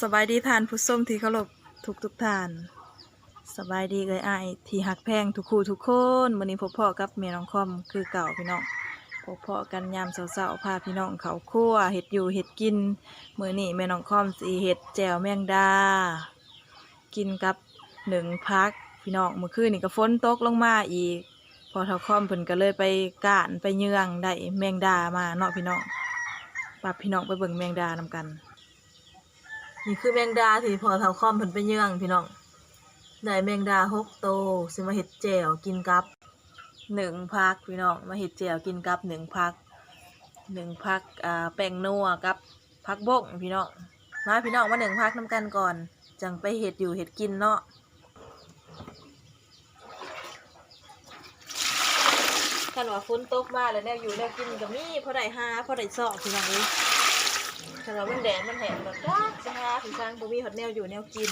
สบายดีทานผู้ส้มที่เคารพทุกทุกท่าน สบายดีเลยอ้ายที่หักแพงทุกคู่ทุกคนวันนี้พบพ่อกับเมียน้องคอมคือเก่าพี่น้องพบพ่อกันยามเช้าๆพาพี่น้องเขาคั่วเห็ดอยู่เห็ดกินมือนี้แม่น้องคอมสีเห็ดแจ่วแมงดา กินกับหนึ่งพักพี่น้องเมื่อคืนนี่ก็ฝนตกลงมาอีก พอเท่าคอมเพิ่นก็เลยไปก้านไปเยืองได้แมงดามาเนาะพี่น้องปาพี่น้องไปเบิ่งแมงดานำกัน นี่คือแมงดาที่พอเท่าคอมเพิ่นไปเยื่องพี่น้องได้แมงดาหกโตวสิมาเห็ดแจ่วกินกับหนึ่งพักพี่น้องมาเห็ดแจ่วกินกับหนึ่งพักหนึ่งพักอ่าแป้งนัวกับพักบกพี่น้องมาพี่น้องมาหนึ่งพักน้ำกันก่อน จังไปเห็ดอยู่เห็ดกินเนาะคันว่าฝนตกมาแล้วแนวอยู่แนวกินก็มีพอได้หาพอได้ซอกพี่น้องเอ้ย ถ้าเรามันแดดมันแห้งแบบจ้าจะหาผีช้างบ่มีหดแนวอยู่แนวกิน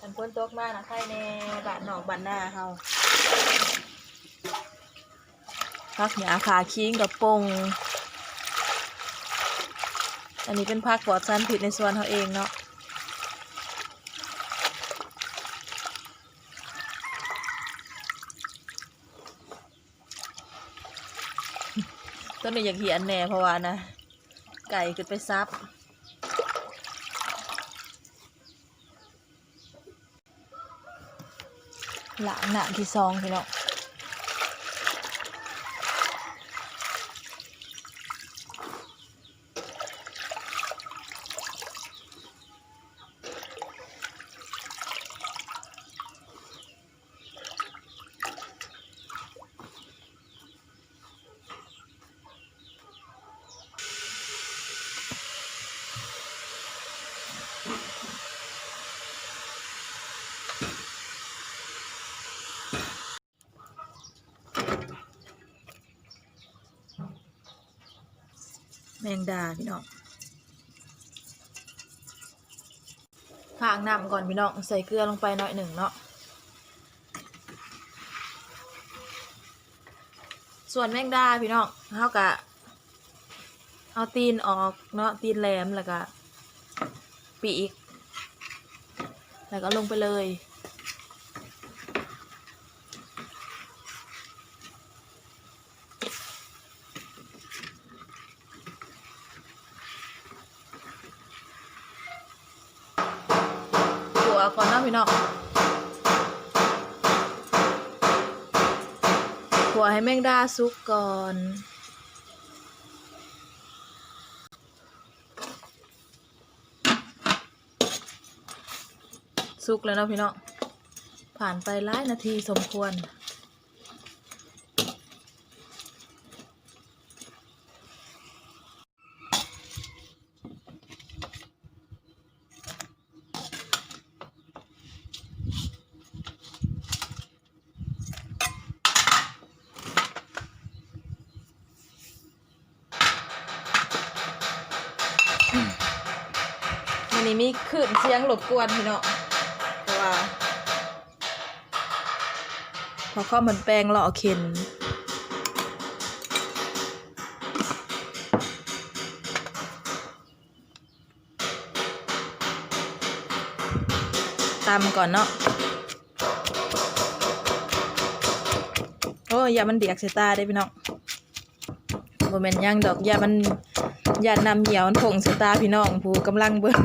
อันพ้นตกมากนะใครแน่บ้านนอกบ้านหน้าเฮาพักหยาขาคิงกับปงอันนี้เป็นพักปลอดสารผิดในส่วนเขาเองเนาะต้นนี้อยากเหียนแน่เพราะว่านะ ไก่ขึ้นไปซับ หลังหนาที่ซองพี่น้อง แมงดาพี่น้องข้างน้ำก่อนพี่น้องใส่เกลือลงไปหน่อยหนึ่งเนาะส่วนแมงดาพี่น้องเท่ากับเอาตีนออกเนาะตีนแหลมแล้วก็ปีก แล้วก็ลงไปเลย ขัวก่อนเนาะพี่น้อง หัวให้แมงดาสุกก่อนสุกแล้วเนาะพี่น้องผ่านไปหลายนาทีสมควร นี้มีคลื่นเสียงรบกวนพี่เนาะเพราะว่าพอข้ามันแปลงหล่อเข็นตำก่อนเนาะโอ้ยยามันเดียกใส่ตาได้พี่น้องบ่แม่นหย่างดอกยามันยานำเหี่ยวมันผงใส่ตาพี่น้องผู้กำลังเบิ่ง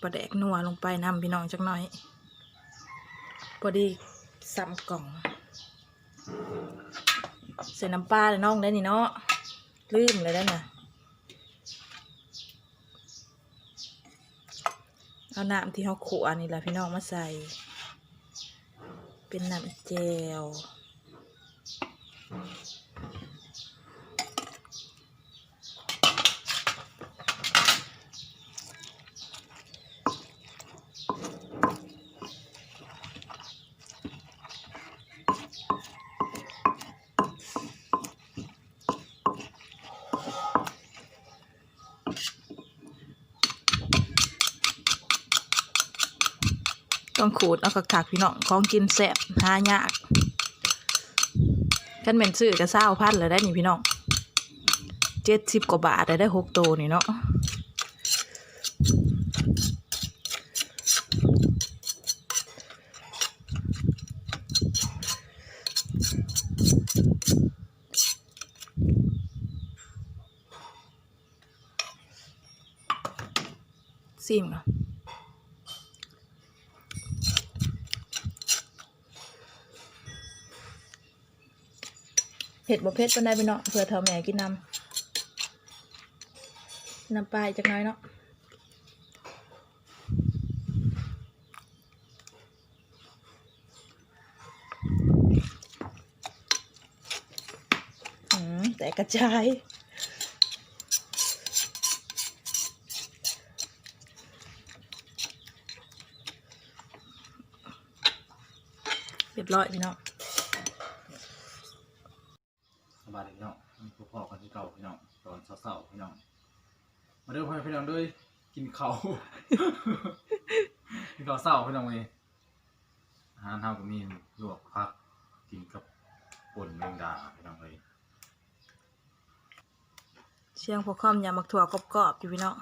ปลาแดกนัวลงไปนำพี่น้องจักหน่อยพอดีซ้ำกล่อง ใส่น้ำปลาเลยน้องได้นี่เนาะลืมเลยได้น่ะเอาน้ำที่เขาขวนี่แหละพี่น้องมาใส่ เป็นน้ำเจล งขูดเอากระคักพี่น้องของกินแซ่บหายากกันเป็นซื้อกระเศร้าพันเลยได้นี่พี่น้องเจ็ดสิบกว่าบาทได้ได้หกตัวนี่เนาะซิมก่อ ผ็ดบ่เผ็ดปานใดพี่น้องเผื่อเท่าแม่กินน้ำน้ำปลาอีกจักน้อยเนาะแต่กระจายเรียบร้อยพี่น้อง สบายดีพี่น้องนี่พ่อๆกันที่เก่าพี่น้องตอนเศร้าๆพี่น้อง มาเด้อพ่อแม่พี่น้องด้วยกินเขา กินเขาวเศร้าพี่น้องเลยอาหารเฮาก็มีลวกผักกินกับป่นแมงดาพี่น้องเลยเชียงพวกข้อมยำมักถั่วกรอบๆอยู่พี่น้อง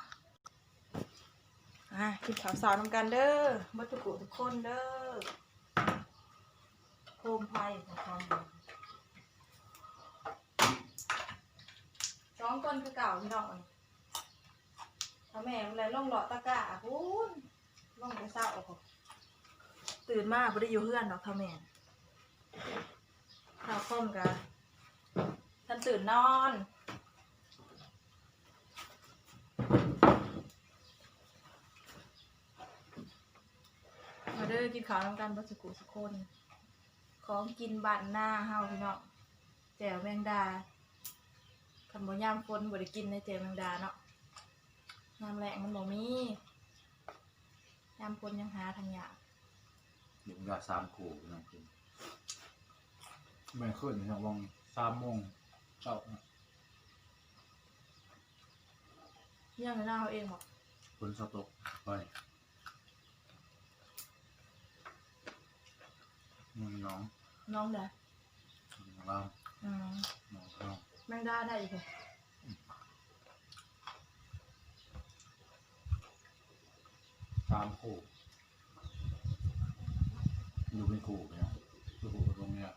อะกินข้าวสาวน้ำกันเด้อบัตุกุทุกคนเด้อโคมไผ่พวกข้อมสองคนคือเก่าพี่น้อง ถ้าแม่อะไรล่องหลอดตะกร้าพูนล่องไปเศร้าตื่นมากไม่ได้อยู่เพื่อนหรอกท่าแม่ข้าวข้อมกันท่านตื่นนอนมาเด้อกินข้าวน้ำกันบัสกุสุกคน ของกินบ้านหน้าเฮาพี่น้องแจ่วแมงดาคันบ่ยามฝนบ่ได้กินในแจ่วแมงดาเนาะ ยามแรงมันบ่มียามฝนยังหาทางยากเดี๋ยวผมจะสามกูพี่น้องกินแบ่งขึ้นพี่น้องวังสามโมงเช้ายังในหน้าเขาเองบอกฝนสตกไปน้องน้องน้องเด้อน้องเราอืมน้องเราแมงดาได้อีกเหรอ สามกูอยู่เป็นกูพี่น้องอยู่กูตรงเนี้ย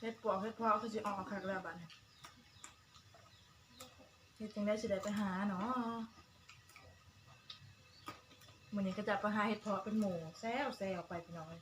เฮ็ดปวกเฮ็ดพาะคือสิออกคักแล้วบัดนี้เฮ็ดจังได้สิได้ไปหาเนาะ มันนี้ก็จะประหาเห็ดเพาะเป็นหมูแซวแซวไปพี่น้อย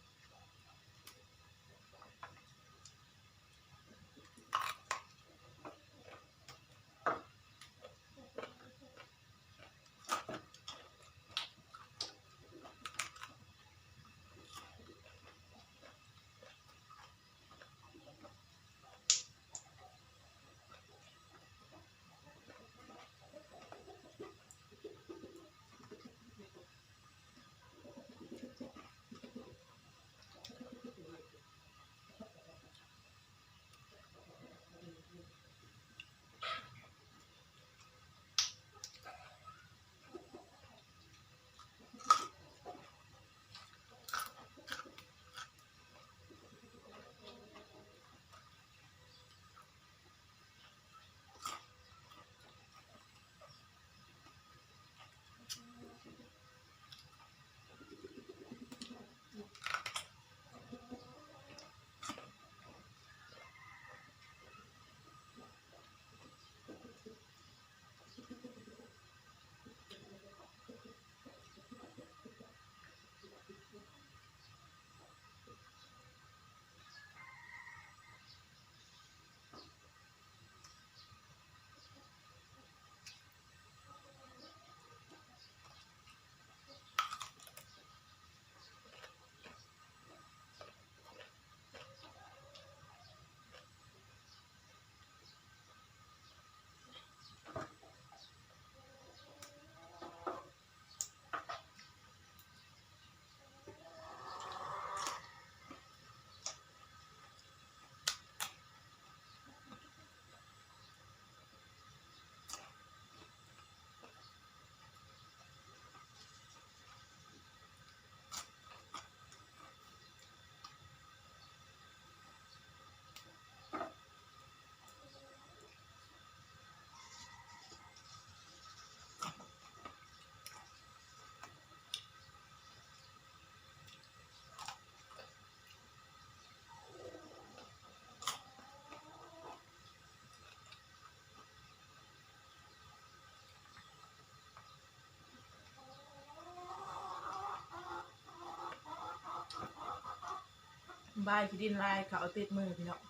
บายขี้ดินลายเขาเอาติดมือพี่เนาะ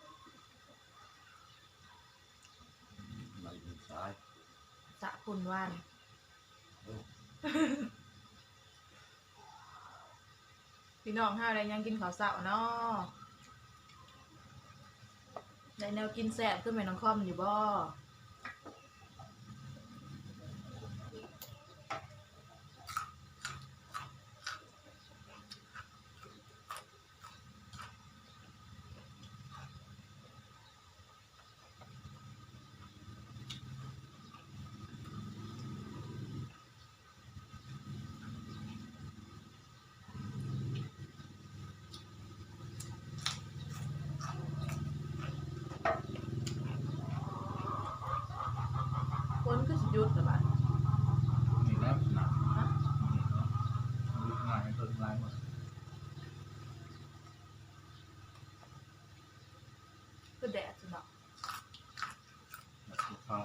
มาอีกซ้ายสะคุณว่านโอ้พี่น้องห้าอะไรยังกินข้าวเสาเนาะได้แนวกินแซ่บขึ้นไปน้องคอมอยู่บ่ คนก็สิหยุดแต่บ้าน นี่แล้วหนักนะนี่ทำงานให้ตัวทำลายหมด ก็แดดสิเนาะ แบบทุกข้าว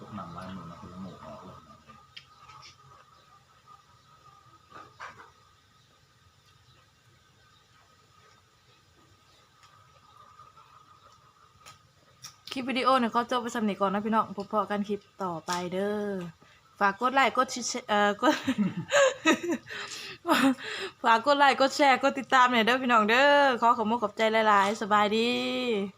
ตกหนังลายมือนะคือหมูออกเลยนะ ค ลิปวิดีโอเนี่ยเขาจบไปสำเนีก่อนนะพี่น้องพบพอกันคลิปต่อไปเด้อฝากกดไลค์กดแชร์เอ่อกด ฝากกดไลค์กดแชร์กดติดตามหน่อยเด้อพี่น้องเด้อขอขอบคุณขอบใจหลายๆ สบายดี